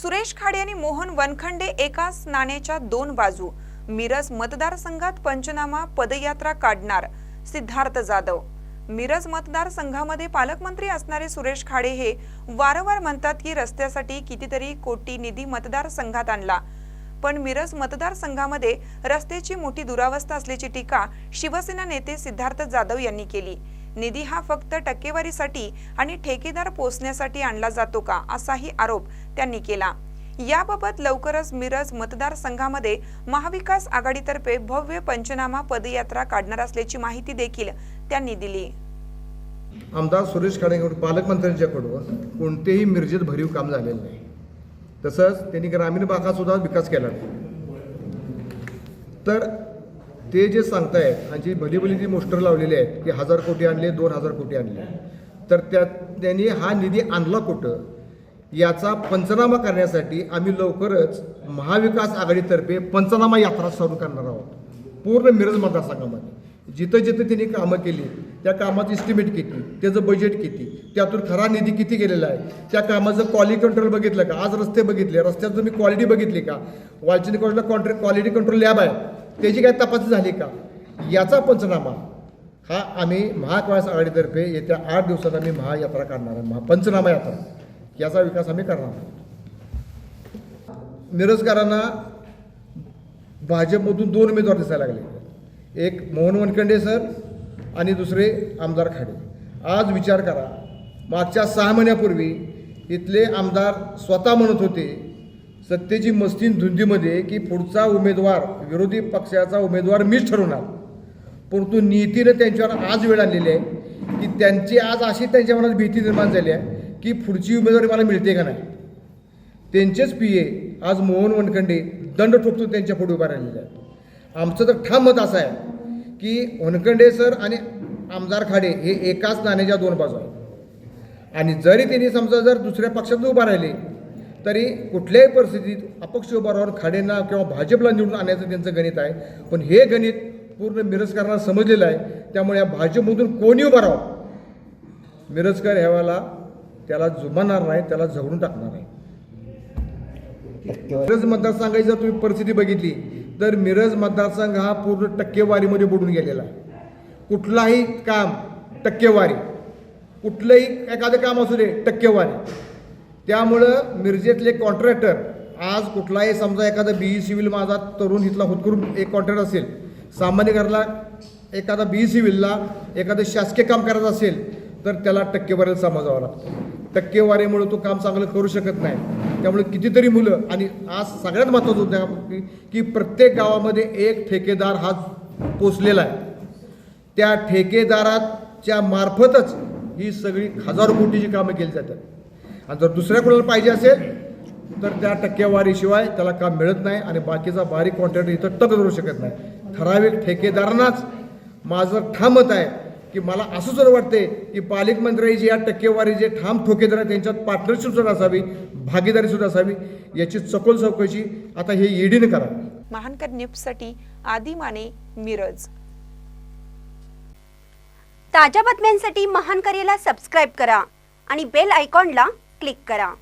सुरेश खाडे आणि मोहन वनखंडे एकाच नाण्याच्या दोन बाजू. मिरज मतदारसंघात पंचनामा पदयात्रा काढणार सिद्धार्थ जाधव. मिरज मतदारसंघामध्ये पालकमंत्री असणारे सुरेश खाडे हे वारंवार म्हणतात की रस्त्यासाठी कितीतरी कोटी निधी मतदारसंघात आणला. पण मिरज मतदारसंघामध्ये रस्त्याची मोठी दुरावस्था असल्याची टीका शिवसेना नेते सिद्धार्थ जाधव यांनी केली. निधी हा फक्त टक्केवारीसाठी आणि ठेकेदार पोचण्यासाठी आणला जातो का असाही आरोप त्यांनी केला. याबाबत लवकरच मिरज मतदारसंघामध्ये महाविकास आघाडीतर्फे भव्य पंचनामा पदयात्रा काढणार असल्याची माहिती देखील त्यांनी दिली. आमदार सुरेश खाडेकडून पालकमंत्र्यांच्याकडून कोणतेही मिरजेत भरीव काम झालेलं नाही. तसंच त्यांनी ग्रामीण भागात सुद्धा विकास केला नाही. तर ते जे सांगतायत आणि जी भली भली जी मोस्टर लावलेली आहेत की हजार कोटी आणले दोन हजार कोटी आणले. तर त्या त्यांनी हा निधी आणला कुठं? याचा पंचनामा करण्यासाठी आम्ही लवकरच महाविकास आघाडीतर्फे पंचनामा यात्रा सुरू करणार आहोत. पूर्ण मिरज मतदारसंघामध्ये. जिथं जिथं त्यांनी कामं केली त्या कामाचं इस्टिमेट किती त्याचं बजेट किती त्यातून खरा निधी किती गेलेला आहे त्या कामाचं क्वालिटी कंट्रोल बघितलं का? आज रस्ते बघितले रस्त्याचं तुम्ही क्वालिटी बघितली का? वालचिनी कॉलेजला कॉन्ट्रॅक्ट क्वालिटी कंट्रोल लॅब आहे. त्याची काय तपासणी झाली का? याचा पंचनामा. हा आम्ही महाविकास आघाडीतर्फे येत्या आठ दिवसात आम्ही महायात्रा काढणार आहे. महा पंचनामा यात्रा. याचा विकास आम्ही करणार आहोत. निरोजगारांना भाजपमधून दोन उमेदवार दिसायला लागले. एक मोहन वनखंडे सर आणि दुसरे आमदार खाडे. आज विचार करा मागच्या सहा महिन्यापूर्वी इथले आमदार स्वतः म्हणत होते सत्तेची मस्तीन धुंदीमध्ये की पुढचा उमेदवार विरोधी पक्षाचा उमेदवार मीच ठरवणार परंतु नीतीनं त्यांच्यावर आज वेळ आलेली आहे की त्यांची आज अशी त्यांच्या मनात भीती निर्माण झाली आहे की पुढची उमेदवारी मला मिळते का नाही. त्यांचेच पी ए आज मोहन वनखंडे दंड ठोकतो त्यांच्या पुढे उभा राहिलेले आहेत आमचं तर ठाम मत असं आहे की वनखंडे सर आणि आमदार खाडे हे एकाच नाण्याच्या दोन बाजू आहेत. आणि जरी त्यांनी समजा जर दुसऱ्या पक्षात उभा राहिले तरी कुठल्याही परिस्थितीत अपक्ष उभा राहून खाडेंना किंवा भाजपला निवडून आणण्याचं त्यांचं गणित आहे. पण हे गणित पूर्ण मिरजकरांना समजलेलं आहे. त्यामुळे या भाजपमधून कोणी उभा राहावं? मिरजकर ह्यावाला त्याला जुमानणार नाही त्याला झगडून टाकणार नाही. मिरज मतदारसंघाची जर तुम्ही परिस्थिती बघितली तर मिरज मतदारसंघ हा पूर्ण टक्केवारीमध्ये बुडून गेलेला आहे. कुठलाही काम टक्केवारी कुठलंही एखादं काम असू दे टक्केवारी. त्यामुळं मिरजेतले कॉन्ट्रॅक्टर आज कुठलाही समजा एखादा बी ई सिव्हिल माझा तरुण इथला होतकरून एक कॉन्ट्रॅक्ट असेल सामान्य घरला एखादा बी ई सिव्हिलला एखादं शासकीय काम करायचं असेल तर त्याला टक्केवारीला समाजावं लागतं. टक्केवारीमुळे तो काम चांगलं करू शकत नाही. त्यामुळे कितीतरी मुलं आणि आज सगळ्यात महत्त्वाचं होतं की- की प्रत्येक गावामध्ये एक ठेकेदार हा पोचलेला आहे. त्या ठेकेदाराच्या मार्फतच ही सगळी हजारो कोटीची कामं केली जातात. आणि जर दुसऱ्या कोणाला पाहिजे असेल तर त्या टक्केवारीशिवाय त्याला काम मिळत नाही आणि बाकीचा बारीक कॉन्ट्रॅक्टर इथं टक करू शकत नाही. ठराविक ठेकेदारांनाच माझं ठाम मत आहे की मला असं सुद्धा वाटते की पालकमंत्र्यांची या टक्केवारी जे ठाम ठोकेदार आहेत त्यांच्यात पार्टनरशिप सुद्धा असावी भागीदारी सुद्धा असावी याची सखोल चौकशी आता हे ईडीने करावी महानकर न्यूजसाठी आदी माने मिरज. ताज्या बातम्यांसाठी महान करेला सबस्क्राईब करा आणि बेल आयकॉनला क्लिक करा.